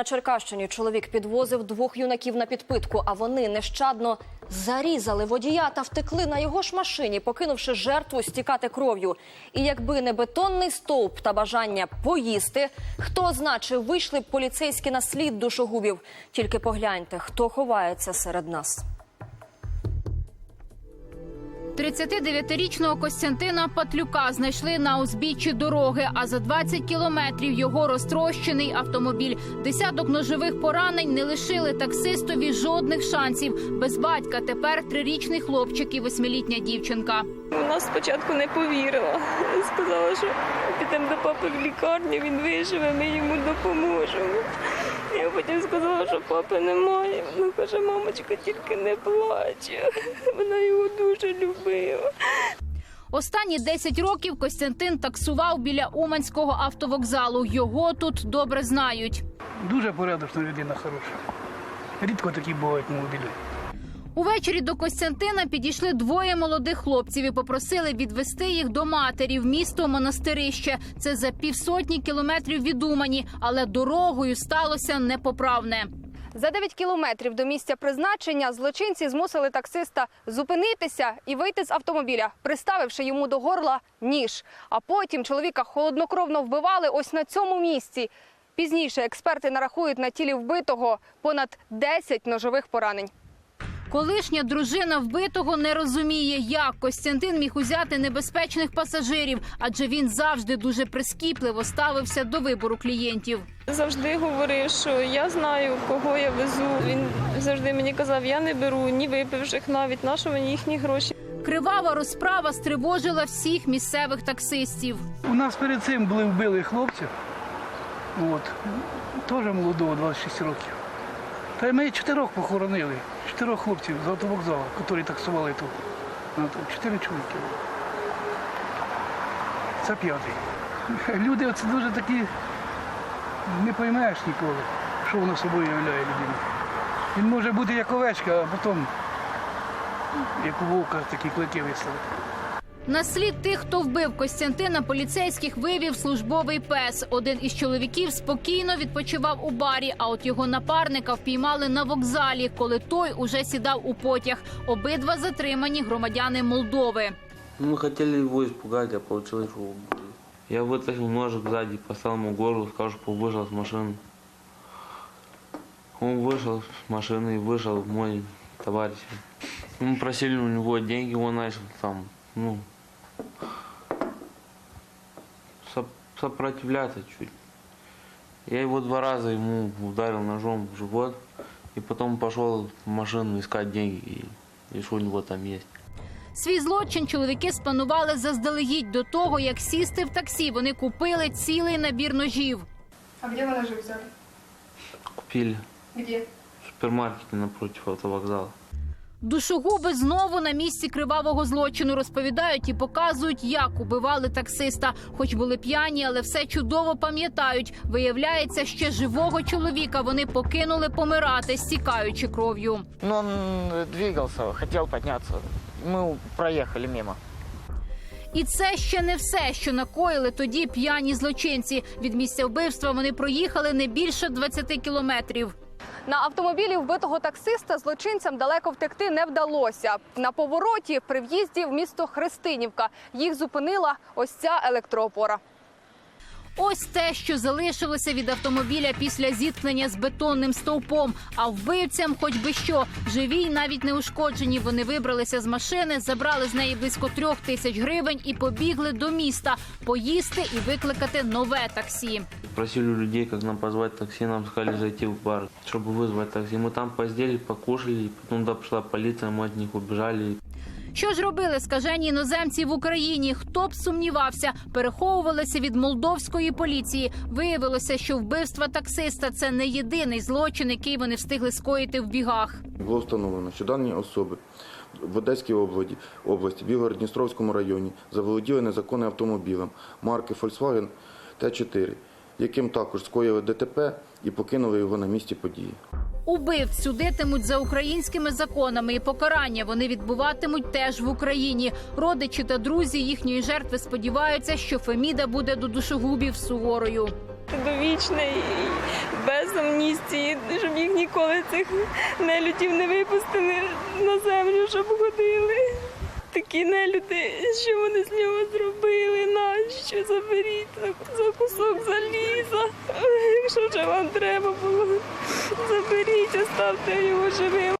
На Черкащині чоловік підвозив двох юнаків на підпитку, а вони нещадно зарізали водія та втекли на його ж машині, покинувши жертву стікати кров'ю. І якби не бетонний стовп та бажання поїсти, хто зна, вийшли б поліцейські на слід душогубів. Тільки погляньте, хто ховається серед нас. 39-річного Костянтина Патлюка знайшли на узбіччі дороги, а за 20 кілометрів його розтрощений автомобіль. Десяток ножових поранень не лишили таксистові жодних шансів. Без батька тепер трирічний хлопчик і восьмилітня дівчинка. Вона спочатку не повірила. Сказала, що підемо до папи в лікарню, він виживе, ми йому допоможемо. Я потім сказала, що папи немає. Вона каже, мамочка, тільки не плаче. Вона його дуже любила. Останні 10 років Костянтин таксував біля Уманського автовокзалу. Його тут добре знають. Дуже порядочна людина хороша. Рідко такі бувають молоді. Увечері до Костянтина підійшли двоє молодих хлопців і попросили відвести їх до матері в місто Монастирище. Це за півсотні кілометрів від Умані, але дорогою сталося непоправне. За 9 кілометрів до місця призначення злочинці змусили таксиста зупинитися і вийти з автомобіля, приставивши йому до горла ніж. А потім чоловіка холоднокровно вбивали ось на цьому місці. Пізніше експерти нарахують на тілі вбитого понад 10 ножових поранень. Колишня дружина вбитого не розуміє, як Костянтин міг узяти небезпечних пасажирів, адже він завжди дуже прискіпливо ставився до вибору клієнтів. Завжди говорив, що я знаю, кого я везу. Він завжди мені казав, я не беру ні випивших навіть, на що мені їхні гроші. Кривава розправа стривожила всіх місцевих таксистів. У нас перед цим були вбили хлопця. От. Теж молодого, 26 років. Та й ми чотирьох похоронили. Чотирьох хлопців з автовокзалу, які таксували тут. Ну, Чотири чоловіки. Це п'ятий. Люди це дуже такі не поймеш ніколи, що воно собою являє людина. Він може бути як овечка, а потім як у вовка такі клики виставити. На слід тих, хто вбив Костянтина, поліцейських вивів службовий пес. Один із чоловіків спокійно відпочивав у барі, а от його напарника впіймали на вокзалі, коли той уже сідав у потяг. Обидва затримані громадяни Молдови. Мы хотели его испугать, а получилось, что убили. Я вытащил ножик сзади, поставил ему в горло, сказал, что вышел с машины. Он вышел с машины и вышел мой товарищ. Мы просили у него деньги, он начал там, ну, соп- сопротивляться чуть. Я его два раза ему ударил ножом в живот, и потом пошел в машину искать деньги, и, и что у него там есть. Свій злочин чоловіки спланували заздалегідь до того, як сісти в таксі. Вони купили цілий набір ножів. А де ви ножи взяли? Купили Де? в супермаркете напротив автовокзала. Душогуби знову на місці кривавого злочину розповідають і показують, як убивали таксиста. Хоч були п'яні, але все чудово пам'ятають. Виявляється, ще живого чоловіка вони покинули помирати, стікаючи кров'ю. Но он двигался, хотел подняться. Мы проехали мимо. І це ще не все, що накоїли тоді п'яні злочинці. Від місця вбивства вони проїхали не більше 20 кілометрів. На автомобілі вбитого таксиста злочинцям далеко втекти не вдалося. На повороті при в'їзді в місто Христинівка їх зупинила ось ця електроопора. Ось те, що залишилося від автомобіля після зіткнення з бетонним стовпом. А вбивцям, хоч би що, живі й навіть не ушкоджені. Вони вибралися з машини, забрали з неї близько трьох тисяч гривень і побігли до міста поїсти і викликати нове таксі. Просили у людей, как нам позвать такси, нам сказали зайти в бар, чтобы вызвать такси. Мы там поздели, покушали, и потом туда пришла полиция, мы от них убежали. Що ж робили скажені іноземці в Україні? Хто б сумнівався, переховувалися від молдовської поліції. Виявилося, що вбивство таксиста це не єдиний злочин, який вони встигли скоїти в бігах. Було встановлено, що дані особи в Одеській області, області Білгород-Дністровському районі заволоділи незаконним автомобілем марки Volkswagen Т4, яким також скоїли ДТП і покинули його на місці події. Убивць судитимуть за українськими законами, і покарання вони відбуватимуть теж в Україні. Родичі та друзі їхньої жертви сподіваються, що Феміда буде до душогубів суворою. довічне і без амністії, щоб їх ніколи цих нелюдів не випустили на землю, щоб ходили. Такі нелюди, що вони з нього зробили, нащо заберіть за- за кусок заліза. Якщо вже вам треба було, заберіть, оставте його живим.